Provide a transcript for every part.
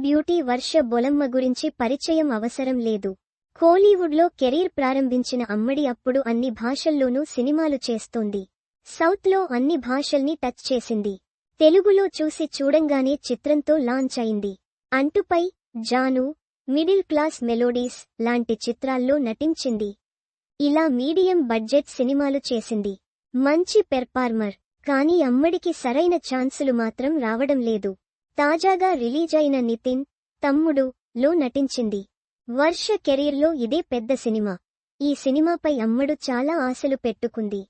Beauty వర్ష బొలమ్మ గురించి పరిచయం అవసరం లేదు. కోలీవుడ్లో కెరీర్ ప్రారంభించిన అమ్మడి అప్పుడు అన్ని భాషల్లోనూ సినిమాలు చేస్తోంది. సౌత్లో అన్ని భాషల్ని టచ్ చేసింది. తెలుగులో చూసి చూడంగానే చిత్రంతో లాంచ్ అయింది. అంటుపై జాను మిడిల్ క్లాస్ మెలోడీస్ లాంటి చిత్రాల్లో నటించింది. ఇలా మీడియం బడ్జెట్ సినిమాలు చేసింది. మంచి పెర్ఫార్మర్ కానీ అమ్మడికి సరైన ఛాన్సులు మాత్రం రావడం లేదు. తాజాగా రిలీజ్ అయిన నితిన్ తమ్ముడు లో నటించింది. వర్ష కెరీర్లో ఇదే పెద్ద సినిమా. ఈ సినిమాపై అమ్మడు చాలా ఆశలు పెట్టుకుంది.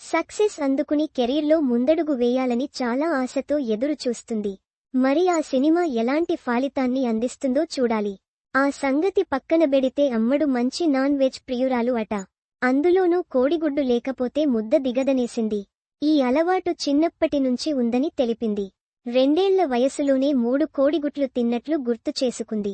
సక్సెస్ అందుకుని కెరీర్లో ముందడుగు వేయాలని చాలా ఆశతో ఎదురుచూస్తుంది. మరి ఆ సినిమా ఎలాంటి ఫలితాన్ని అందిస్తుందో చూడాలి. ఆ సంగతి పక్కన బెడితే అమ్మడు మంచి నాన్ వెజ్ ప్రియురాలు అట. అందులోనూ కోడిగుడ్డు లేకపోతే ముద్ద దిగదనేసింది. ఈ అలవాటు చిన్నప్పటి నుంచి ఉందని తెలిపింది. రెండేళ్ళ వయసులోనే మూడు కోడిగుట్లు తిన్నట్లు గుర్తు చేసుకుంది.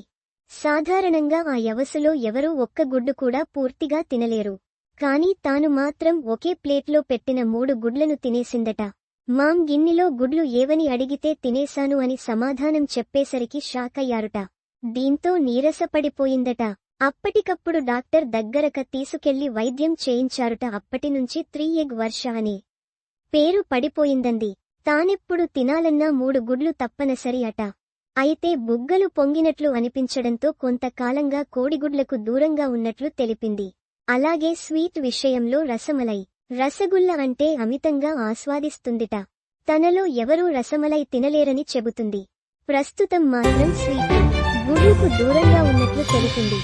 సాధారణంగా ఆ యవసులో ఎవరూ ఒక్క గుడ్డు కూడా పూర్తిగా తినలేరు. కాని తాను మాత్రం ఒకే ప్లేట్లో పెట్టిన మూడు గుడ్లను తినేసిందట. మాం గిన్నెలో గుడ్లు ఏవని అడిగితే తినేశాను అని సమాధానం చెప్పేసరికి షాకయ్యారుట దీంతో నీరసపడిపోయిందట. అప్పటికప్పుడు డాక్టర్ దగ్గరక తీసుకెళ్ళి వైద్యం చేయించారుట అప్పటినుంచి త్రీ ఎగ్ వర్ష అనే పేరు పడిపోయిందంది తానెప్పుడు తినాలన్నా మూడు గుడ్లు తప్పనిసరి అట. అయితే బుగ్గలు పొంగినట్లు అనిపించడంతో కొంతకాలంగా కోడిగుడ్లకు దూరంగా ఉన్నట్లు తెలిపింది. అలాగే స్వీట్ విషయంలో రసమలై. రసగుల్ల అంటే అమితంగా ఆస్వాదిస్తుందిట. తనలో ఎవరూ రసమలై తినలేరని చెబుతుంది. ప్రస్తుతం మాత్రం స్వీట్ గుడ్లకు దూరంగా ఉన్నట్లు తెలిపింది.